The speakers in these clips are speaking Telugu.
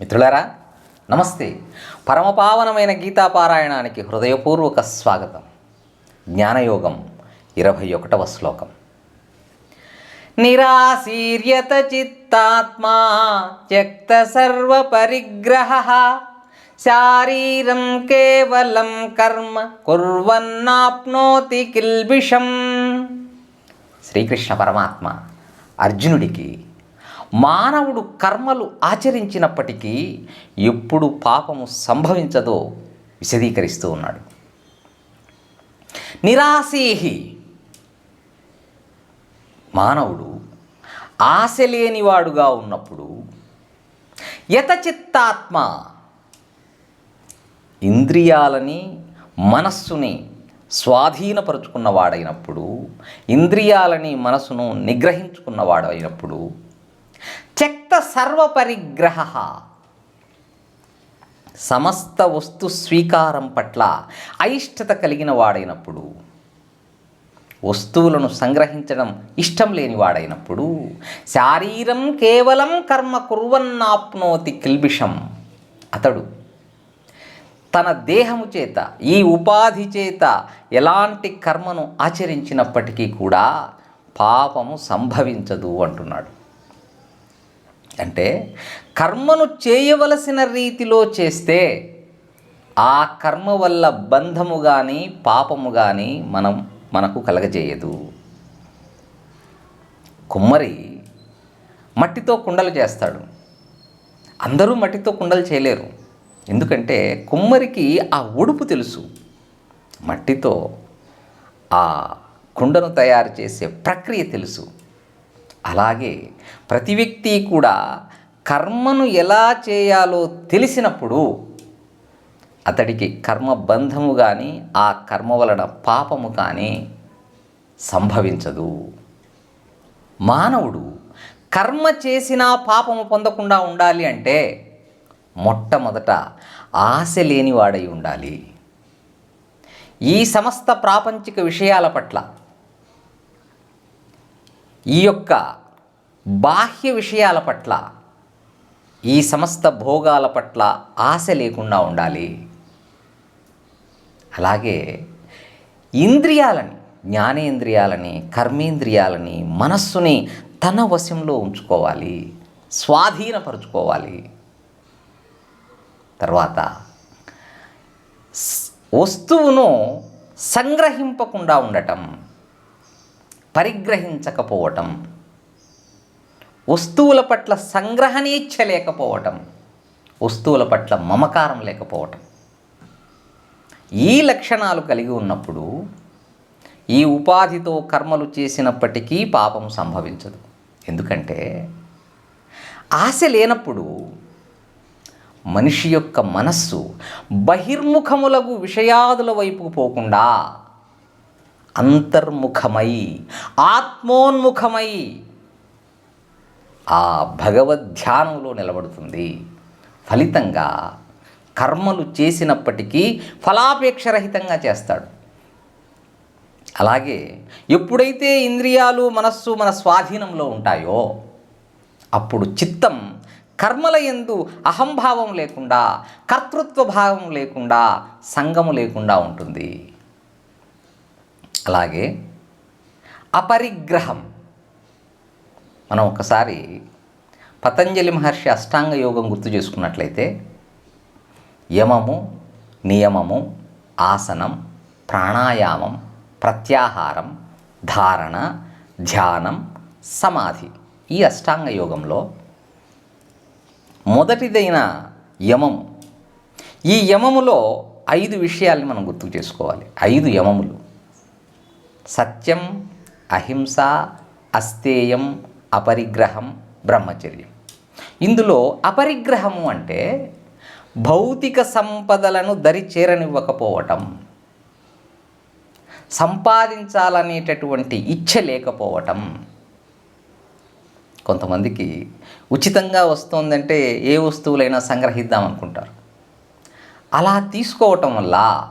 మిత్రులారా నమస్తే. పరమపావనమైన గీతాపారాయణానికి హృదయపూర్వక స్వాగతం. జ్ఞానయోగం ఇరవై ఒకటవ శ్లోకం. నిరాశీర్యత చిత్తాత్మా త్యక్త సర్వ పరిగ్రహ శారీరం కేవలం కర్మ కుర్వన్నాప్నోతి కిల్బిషం. శ్రీకృష్ణ పరమాత్మ అర్జునుడికి మానవుడు కర్మలు ఆచరించినప్పటికీ ఎప్పుడు పాపము సంభవించదో విశదీకరిస్తూ ఉన్నాడు. నిరాశీహి. మానవుడు ఆశ లేనివాడుగా ఉన్నప్పుడు యతచిత్తాత్మ ఇంద్రియాలని మనస్సుని స్వాధీనపరుచుకున్నవాడైనప్పుడు ఇంద్రియాలని మనసును నిగ్రహించుకున్నవాడైనప్పుడు త్యక్త సర్వపరిగ్రహ. సమస్త వస్తు స్వీకారం పట్ల అయిష్టత కలిగిన వాడైనప్పుడు వస్తువులను సంగ్రహించడం ఇష్టం లేని వాడైనప్పుడు శారీరం కేవలం కర్మ కుర్వన్నాప్నోతి కిల్బిషం. అతడు తన దేహము చేత ఈ ఉపాధి చేత ఎలాంటి కర్మను ఆచరించినప్పటికీ కూడా పాపము సంభవించదు అంటున్నాడు. అంటే కర్మను చేయవలసిన రీతిలో చేస్తే ఆ కర్మ వల్ల బంధము కానీ పాపము కానీ మనం మనకు కలగజేయదు. కుమ్మరి మట్టితో కుండలు చేస్తాడు. అందరూ మట్టితో కుండలు చేయలేరు. ఎందుకంటే కుమ్మరికి ఆ ఉడుపు తెలుసు. మట్టితో ఆ కుండను తయారు చేసే ప్రక్రియ తెలుసు. అలాగే ప్రతి వ్యక్తి కూడా కర్మను ఎలా చేయాలో తెలిసినప్పుడు అతడికి కర్మ బంధము కానీ ఆ కర్మ వలన పాపము కానీ సంభవించదు. మానవుడు కర్మ చేసినా పాపము పొందకుండా ఉండాలి అంటే మొట్టమొదట ఆశ లేనివాడై ఉండాలి. ఈ సమస్త ప్రాపంచిక విషయాల పట్ల ఈ యొక్క బాహ్య విషయాల పట్ల ఈ సమస్త భోగాల పట్ల ఆశ లేకుండా ఉండాలి. అలాగే ఇంద్రియాలని జ్ఞానేంద్రియాలని కర్మేంద్రియాలని మనస్సుని తన వశంలో ఉంచుకోవాలి స్వాధీనపరుచుకోవాలి. తర్వాత వస్తువును సంగ్రహింపకుండా ఉండటం. పరిగ్రహించకపోవటం. వస్తువుల పట్ల సంగ్రహణీచ్ఛ లేకపోవటం. వస్తువుల పట్ల మమకారం లేకపోవటం. ఈ లక్షణాలు కలిగి ఉన్నప్పుడు ఈ ఉపాధితో కర్మలు చేసినప్పటికీ పాపం సంభవించదు. ఎందుకంటే ఆశ లేనప్పుడు మనిషి యొక్క మనస్సు బహిర్ముఖములకు విషయాదుల వైపుకు పోకుండా అంతర్ముఖమై ఆత్మోన్ముఖమై ఆ భగవద్ధ్యానంలో నిలబడుతుంది. ఫలితంగా కర్మలు చేసినప్పటికీ ఫలాపేక్షరహితంగా చేస్తాడు. అలాగే ఎప్పుడైతే ఇంద్రియాలు మనస్సు మన స్వాధీనంలో ఉంటాయో అప్పుడు చిత్తం కర్మల ఎందు అహంభావం లేకుండా కర్తృత్వ భావం లేకుండా సంగము లేకుండా ఉంటుంది. అలాగే అపరిగ్రహం. మనం ఒకసారి పతంజలి మహర్షి అష్టాంగ యోగం గుర్తు చేసుకున్నట్లయితే యమము నియమము ఆసనం ప్రాణాయామం ప్రత్యాహారం ధారణ ధ్యానం సమాధి ఈ అష్టాంగ యోగంలో మొదటిదైన యమము. ఈ యమములో ఐదు విషయాల్ని మనం గుర్తు చేసుకోవాలి. ఐదు యమములు. సత్యం అహింస అస్తేయం అపరిగ్రహం బ్రహ్మచర్యం. ఇందులో అపరిగ్రహము అంటే భౌతిక సంపదలను దరి చేరనివ్వకపోవటం. సంపాదించాలనేటటువంటి ఇచ్చ లేకపోవటం. కొంతమందికి ఉచితంగా వస్తుందంటే ఏ వస్తువులైనా సంగ్రహిద్దాం అనుకుంటారు. అలా తీసుకోవటం వల్ల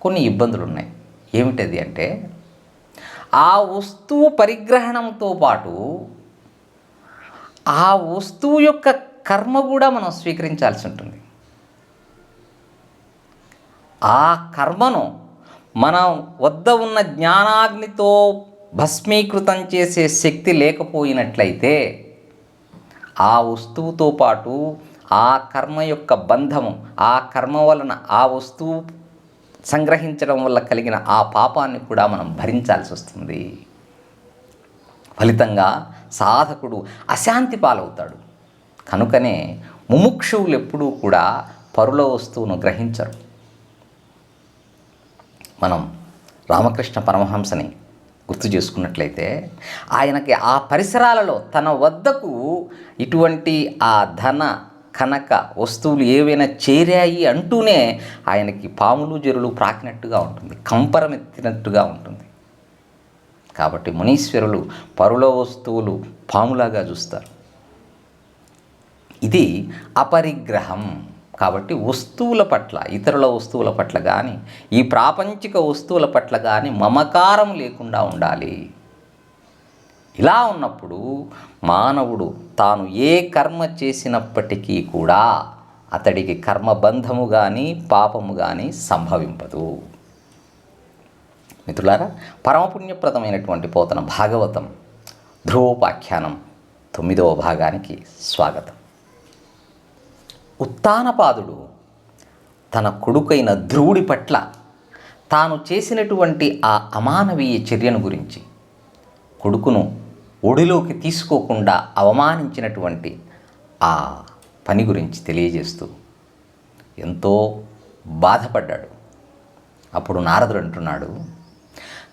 కొన్ని ఇబ్బందులు ఉన్నాయి ఏమిటది అంటే ఆ వస్తువు పరిగ్రహణంతో పాటు ఆ వస్తువు యొక్క కర్మ కూడా మనం స్వీకరించాల్సి ఉంటుంది. ఆ కర్మను మనం వద్ద ఉన్న జ్ఞానాగ్నితో భస్మీకృతం చేసే శక్తి లేకపోయినట్లయితే ఆ వస్తువుతో పాటు ఆ కర్మ యొక్క బంధము ఆ కర్మ వలన ఆ వస్తువు సంగ్రహించడం వల్ల కలిగిన ఆ పాపాన్ని కూడా మనం భరించాల్సి వస్తుంది. ఫలితంగా సాధకుడు అశాంతి పాలవుతాడు. కనుకనే ముముక్షువులు ఎప్పుడూ కూడా పరుల వస్తువును గ్రహించరు. మనం రామకృష్ణ పరమహంసని గుర్తు చేసుకున్నట్లయితే ఆయనకి ఆ పరిసరాలలో తన వద్దకు ఇటువంటి ఆ ధన కనక వస్తువులు ఏవైనా చేరాయి అంటూనే ఆయనకి పాములు జరులు ప్రాకినట్టుగా ఉంటుంది కంపరం ఎత్తినట్టుగా ఉంటుంది. కాబట్టి మునీశ్వరులు పరుల వస్తువులు పాములాగా చూస్తారు. ఇది అపరిగ్రహం. కాబట్టి వస్తువుల పట్ల ఇతరుల వస్తువుల పట్ల కానీ ఈ ప్రాపంచిక వస్తువుల పట్ల కానీ మమకారం లేకుండా ఉండాలి. ఇలా ఉన్నప్పుడు మానవుడు తాను ఏ కర్మ చేసినప్పటికీ కూడా అతడికి కర్మబంధము కానీ పాపము కానీ సంభవింపదు. మిత్రులారా పరమపుణ్యప్రదమైనటువంటి పోతన భాగవతం ధ్రువోపాఖ్యానం తొమ్మిదవ భాగానికి స్వాగతం. ఉత్తానపాదుడు తన కొడుకైన ధ్రువుడి పట్ల తాను చేసినటువంటి ఆ అమానవీయ చర్యను గురించి కొడుకును ఒడిలోకి తీసుకోకుండా అవమానించినటువంటి ఆ పని గురించి తెలియజేస్తూ ఎంతో బాధపడ్డాడు. అప్పుడు నారదుడు అంటున్నాడు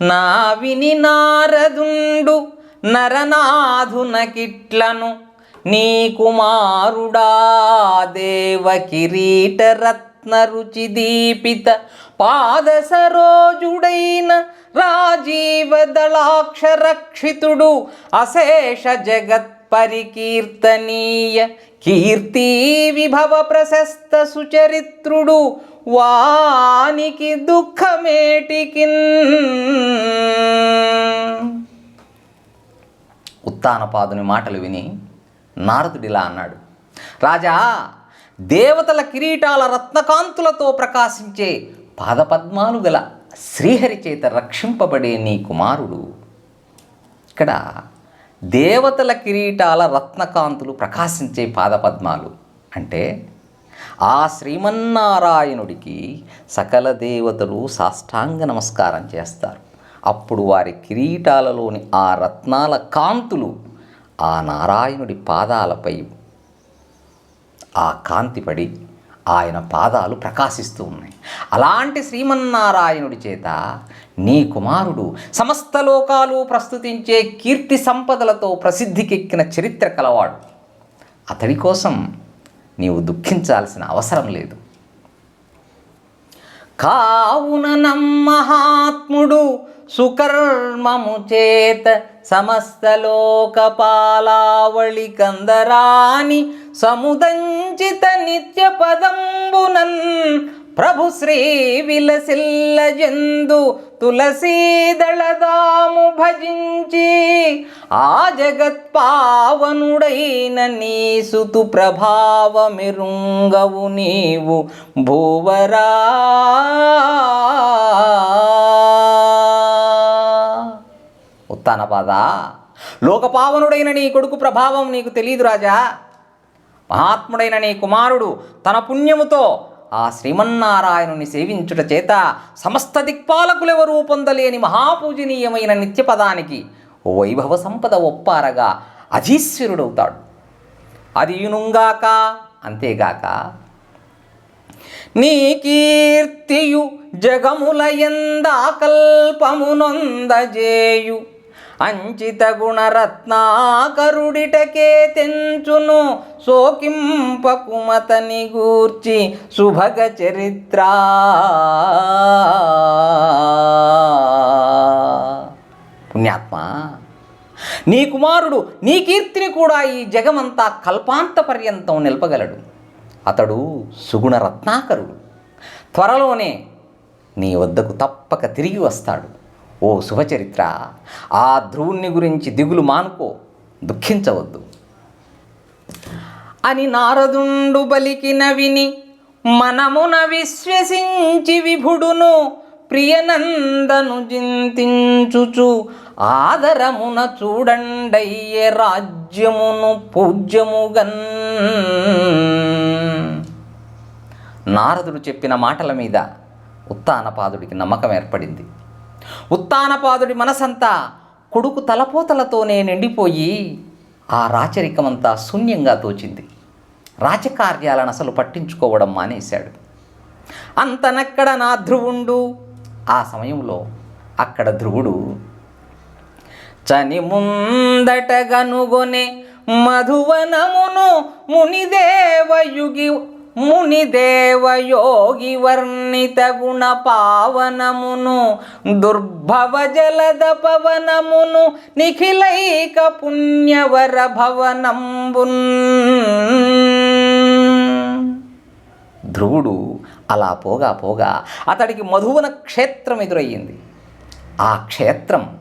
నా విని నారదుండు నరనాథునకిట్లను నీ కుమారుడా దేవ కిరీట రత్నరుచి దీపిత పాద సరోజుడైన రాజీవ దళాక్షరక్షితుడు అశేష జగత్ పరికీర్తనీయ కీర్తి విభవ ప్రశస్త సుచరిత్రుడు వానికి దుఃఖమేటికిన్. ఉత్తానపాదుని మాటలు విని నారదుడిలా అన్నాడు రాజా దేవతల కిరీటాల రత్నకాంతులతో ప్రకాశించే పాదపద్మాలు గల శ్రీహరి చేత రక్షింపబడే నీ కుమారుడు. ఇక్కడ దేవతల కిరీటాల రత్నకాంతులు ప్రకాశించే పాదపద్మాలు అంటే ఆ శ్రీమన్నారాయణుడికి సకల దేవతలు సాష్టాంగ నమస్కారం చేస్తారు. అప్పుడు వారి కిరీటాలలోని ఆ రత్నాల కాంతులు ఆ నారాయణుడి పాదాలపై ఆ కాంతి పడి ఆయన పాదాలు ప్రకాశిస్తూ ఉన్నాయి. అలాంటి శ్రీమన్నారాయణుడి చేత నీ కుమారుడు సమస్త లోకాలు ప్రస్తుతించే కీర్తి సంపదలతో ప్రసిద్ధికెక్కిన చరిత్ర కలవాడు. అతడి కోసం నీవు దుఃఖించాల్సిన అవసరం లేదు. కావున నమ్మహాత్ముడు సుకర్మము చేత సమస్త లోకపాలావళి కందరాని సముదంచిత నిత్య పదంబునన్ ప్రభు శ్రీ విలసిల్లజందు తులసీదళదాము భజించి ఆ జగత్పావనుడైన నీ సుతు ప్రభావమిరుంగవు నీవు భూవరా. ఉత్తానపాద లోకపావనుడైన నీ కొడుకు ప్రభావం నీకు తెలియదు రాజా. మహాత్ముడైన నీ కుమారుడు తన పుణ్యముతో ఆ శ్రీమన్నారాయణుని సేవించుట చేత సమస్త దిక్పాలకులెవరూ పొందలేని మహాపూజనీయమైన నిత్యపదానికి వైభవ సంపద ఒప్పారగా అధీశ్వరుడవుతాడు అదియునుగాక అంతేగాక నీ కీర్తియు జగముల ఎందాకల్పమునొందజేయు. అంచిత గుణరత్నాకరుడిటకే తెంచును సోకింపకుమతని గూర్చి శుభగ చరిత్ర పుణ్యాత్మ నీ కుమారుడు నీ కీర్తిని కూడా ఈ జగమంతా కల్పాంత పర్యంతం నిలపగలడు. అతడు సుగుణ రత్నాకరుడు త్వరలోనే నీ వద్దకు తప్పక తిరిగి వస్తాడు. ఓ శుభచరిత్ర ఆ ధ్రువుణ్ణి గురించి దిగులు మానుకో దుఃఖించవద్దు. అని నారదుండు బలికిన విని మనమున విశ్వసించి విభుడును ప్రియనందను చింతించుచు ఆదరమున చూడండయ్యే రాజ్యమును పూజ్యముగన్. నారదుడు చెప్పిన మాటల మీద ఉత్తానపాదుడికి నమ్మకం ఏర్పడింది. ఉత్తానపాదుడి మనసంతా కొడుకు తలపోతలతోనే నిండిపోయి ఆ రాచరికమంతా శూన్యంగా తోచింది. రాజకార్యాలను అసలు పట్టించుకోవడం మానేశాడు. అంతనక్కడ నా ధ్రువుండు. ఆ సమయంలో అక్కడ ధ్రువుడు చని ముందట గనుగొనే మధువనమును మునిదేవయుగి మునిదేవయోగి వర్ణిత గుణ పావనమును దుర్భవ జలద పవనమును నిఖిలైక పుణ్యవర భవనంబున్. ధ్రువుడు అలా పోగా పోగా అతడికి మధువన క్షేత్రం ఎదురయ్యింది. ఆ క్షేత్రం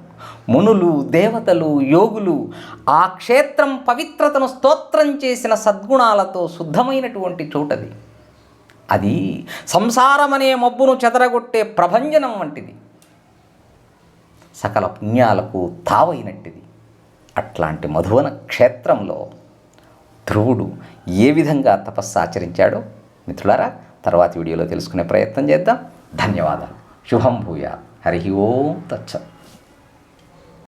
మునులు దేవతలు యోగులు ఆ క్షేత్రం పవిత్రతను స్తోత్రం చేసిన సద్గుణాలతో శుద్ధమైనటువంటి చోటది. అది సంసారమనే మబ్బును చెదరగొట్టే ప్రభంజనం వంటిది. సకల పుణ్యాలకు తావైనట్టిది. అట్లాంటి మధువన క్షేత్రంలో ధ్రువుడు ఏ విధంగా తపస్సు ఆచరించాడో మిత్రులారా తర్వాతి వీడియోలో తెలుసుకునే ప్రయత్నం చేద్దాం. ధన్యవాదాలు. శుభం భూయా హరి ఓం తచ్చ